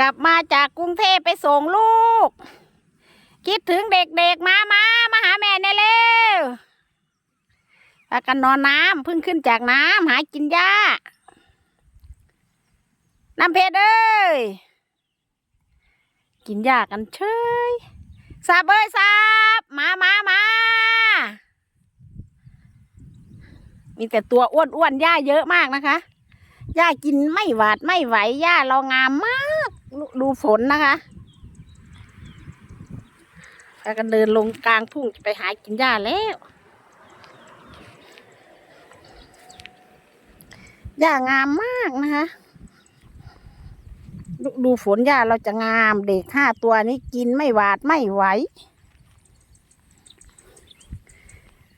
กลับมาจากกรุงเทพไปส่งลูก คิดถึงเด็กๆมามามาหาแม่แน่เร็วพากันนอนน้ำเพิ่งขึ้นจากน้ำหากินหญ้าน้ำเพชรเอ้ยกินหญ้ากันเฉยซาบเอ้ยซาบมามามามีแต่ตัวอ้วนๆหญ้าเยอะมากนะคะหญ้ากินไม่หวาดไม่ไหวหญ้าเรางามมาก ดูฝนนะคะพากันเดินลงกลางทุ่งจะไปหากินหญ้าแล้วหญ้างามมากนะคะดดูฝนหญ้าเราจะงามเด็กห้าตัวนี้กินไม่หวาดไม่ไหว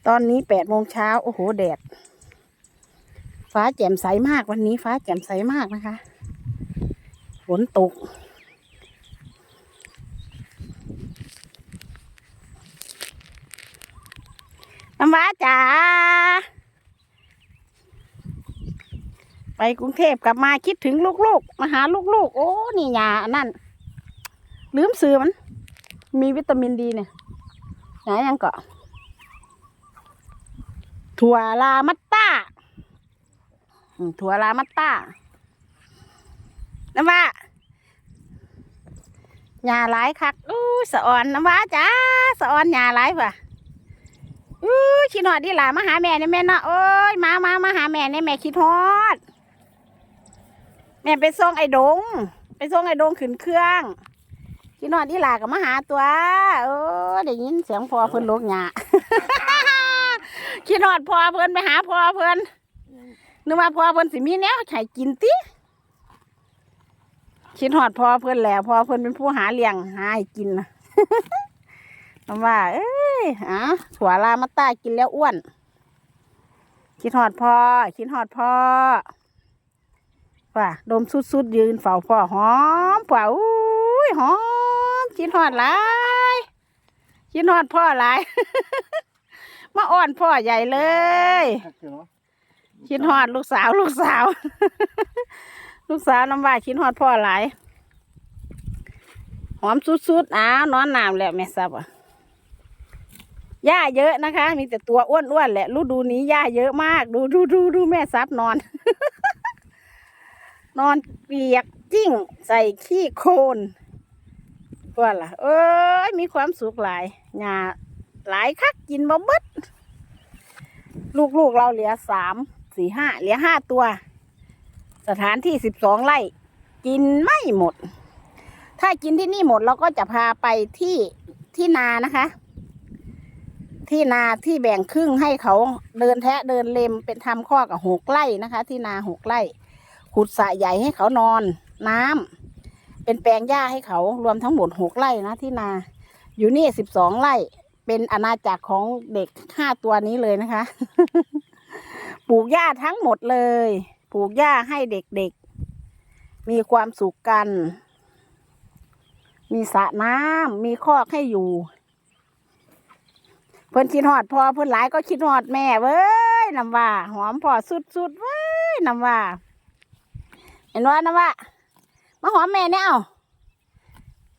ตอนนี้แปดโมงเช้าโอ้โหแดด ฟ้าแจ่มใสมากวันนี้ฟ้าแจ่มใสมากนะคะ ฝนตก น้ำว้าจ๋า ไปกรุงเทพกลับมาคิดถึงลูกๆ มาหาลูกๆ โอ้ นี่ยานั่น ลืมซื้อมัน มีวิตามินดีเนี่ยไหนยังเกาะถั่วลามัตตาถั่วลามัตตาน้ำว่า หญ้าหลายคักอู้สะออนน้ำว่าจ้าสะออนหญ้าหลายป่ะอู้ขี้หอดดิหล่ะมาหาแม่เนี่ยแม่เนาะโอ้ยมามามาหาแม่เนี่ยแม่ขี้ทอด แม่ไปส่งไอ้ดง ไปส่งไอ้ดงขึ้นเครื่องขี้หอดดิหล่ะกับมาหาตัวโอ้ได้ยินเสียงพอเพิ่นลกหญ้าขี้หอดพอเพิ่นไปหาพอเพิ่นนึกว่าพอเพิ่นสิมีแนวไข่กินติ คิดหอดพอเพิ่นแล้วพอเพิ่นเป็นผู้หาเลี้ยงหาให้กินนะคำว่าเอ้ยอะถั่วลามาต้ากินแล้วอ้วน คิดหอดพอคิดหอดพอว่าดมสุดๆยืนเฝ้าพ่อหอมพ่ออุ้ยหอมคิดหอดหลายคิดหอดพ่อหลายมาอ้อนพ่อใหญ่เลยคิดฮอดลูกสาวลูกสาว ลูกสาวน้ำว่าคิดฮอดพ่อหลาย หอมสุดๆอ้าวนอนน้ำแล้วแม่ซับอะหญ้าเยอะนะคะ มีแต่ตัวอ้วนๆแหละฤดูนี้หญ้าเยอะมาก ดูดูดูดูแม่ซับนอน นอนเปียกจิ้งใส่ขี้โคลนว่าล่ะ เอ้ยมีความสุขหลายหญ้าหลายคักกินบ่เบิดลูกๆเราเหลือสามสี่ห้าเหลือห้าตัว สถานที่สิบสองไร่ กินไม่หมด ถ้ากินที่นี่หมดเราก็จะพาไปที่ที่นานะคะ ที่นาที่แบ่งครึ่งให้เขาเดินแทะเดินเลมเป็นทำข้อกับหกไร่นะคะ ที่นาหกไร่ ขุดสระใหญ่ให้เขานอน น้ำเป็นแปลงหญ้าให้เขารวมทั้งหมดหกไร่นะที่นา อยู่นี่สิบสองไร่เป็นอาณาจักรของเด็กห้าตัวนี้เลยนะคะ ปลูกหญ้าทั้งหมดเลย ลูกหญ้าให้เด็กๆ มีความสุขกัน มีสระน้ำมีคอกให้อยู่ เพิ่นคิดหอดพอเพิ่นหลายก็คิดหอดแม่เว้ยนำว่า หอมพอสุดๆเว้ยนำว่า เห็นว่านำว่ามาหอมแม่เนี่ยเอา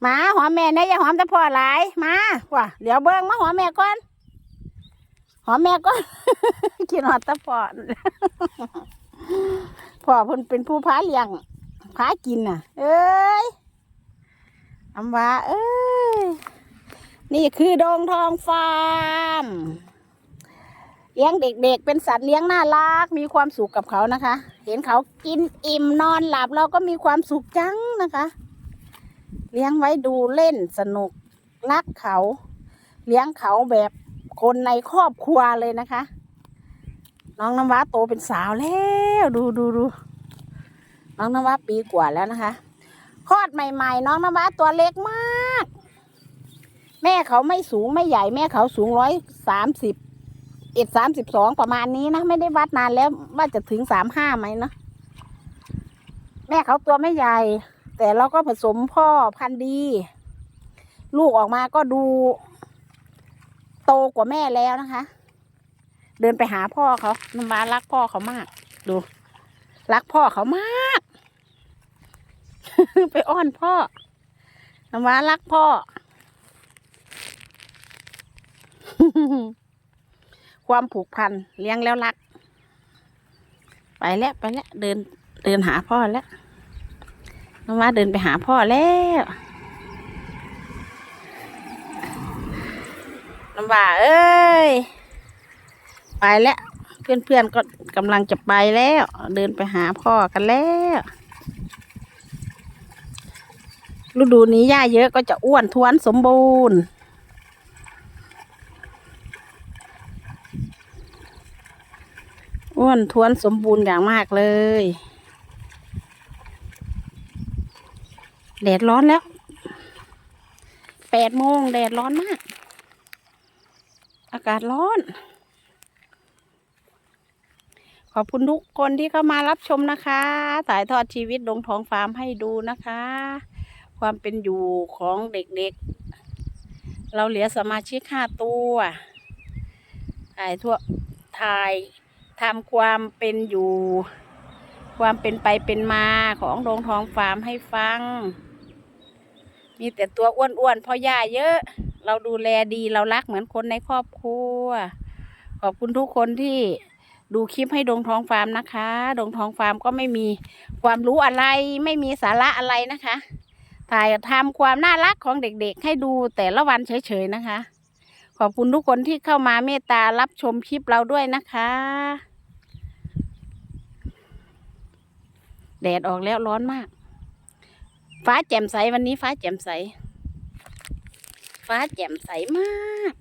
มาหอมแม่เนี่ยอย่าหอมแต่พ่อหลายมาว่ะเดี๋ยวเบิ้งมาหอมแม่ก่อนหอมแม่ก่อนคิดหอดแตะพ่อ พ่อเพิ่นเป็นผู้พาเลี้ยงพากินน่ะ เอ้ยอำว่าเอ้ย นี่คือดงทองฟาร์มเลี้ยงเด็กๆ เป็นสัตว์เลี้ยงน่ารัก มีความสุขกับเขานะคะ เห็นเขากินอิ่มนอนหลับเราก็มีความสุขจังนะคะ เลี้ยงไว้ดูเล่นสนุกรักเขา เลี้ยงเขาแบบคนในครอบครัวเลยนะคะ น้องน้ำว้าโตเป็นสาวแล้วดูดูดูน้องน้ำว้าปีกว่าแล้วนะคะคลอดใหม่ ๆ น้องน้ำว้าตัวเล็กมาก แม่เขาไม่สูงไม่ใหญ่แม่เขาสูงร้อยสามสิบเอ็ดสามสิบสองประมาณนี้นะไม่ได้วัดนานแล้วว่าจะถึงสามห้าไหมเนาะแม่เขาตัวไม่ใหญ่ แต่เราก็ผสมพ่อพันธุ์ดี ลูกออกมาก็ดู โตกว่าแม่แล้วนะคะ เดินไปหาพ่อเขาน้ำว้ารักพ่อเขามาก ดู รักพ่อเขามาก ไปอ้อนพ่อน้ำว้ารักพ่อ ความผูกพันเลี้ยงแล้วรัก ไปแล้วไปแล้วเดินเดินหาพ่อแล้วน้ำว้าเดินไปหาพ่อแล้วน้ำว้าเอ้ย ไปแล้ว เพื่อนๆก็กำลังจะไปแล้ว เดินไปหาพ่อกันแล้วฤดูนี้หญ้าเยอะก็จะอ้วนท้วนสมบูรณ์ อ้วนท้วนสมบูรณ์อย่างมากเลยแดดร้อนแล้วแปดโมงแดดร้อนมาก อากาศร้อน อบคุณทุกคนที่เข้ามารับชมนะคะถ่ายทอดชีวิตดงทองฟาร์มให้ดูนะคะ ความเป็นอยู่ของเด็กๆเราเหลือสมาชิกห้าตัวถ่ายทั่วถ่ายทำความเป็นอยู่ ความเป็นไปเป็นมาของดงทองฟาร์มให้ฟัง มีแต่ตัวอ้วนๆเพราะหญ้าเยอะ เราดูแลดีเรารักเหมือนคนในครอบครัว ขอบคุณทุกคนที่ ดูคลิปให้ดงทองฟาร์มนะคะ ดงทองฟาร์มก็ไม่มีความรู้อะไร ไม่มีสาระอะไรนะคะ ถ่ายทำความน่ารักของเด็กๆ ให้ดูแต่ละวันเฉยๆนะคะ ขอบคุณทุกคนที่เข้ามาเมตตารับชมคลิปเราด้วยนะคะ แดดออกแล้วร้อนมาก ฟ้าแจ่มใสวันนี้ฟ้าแจ่มใส ฟ้าแจ่มใสมาก